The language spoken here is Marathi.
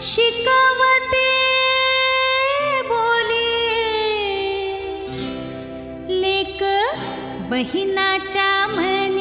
शिकवते बोले लेक बहिणाच्या म्हण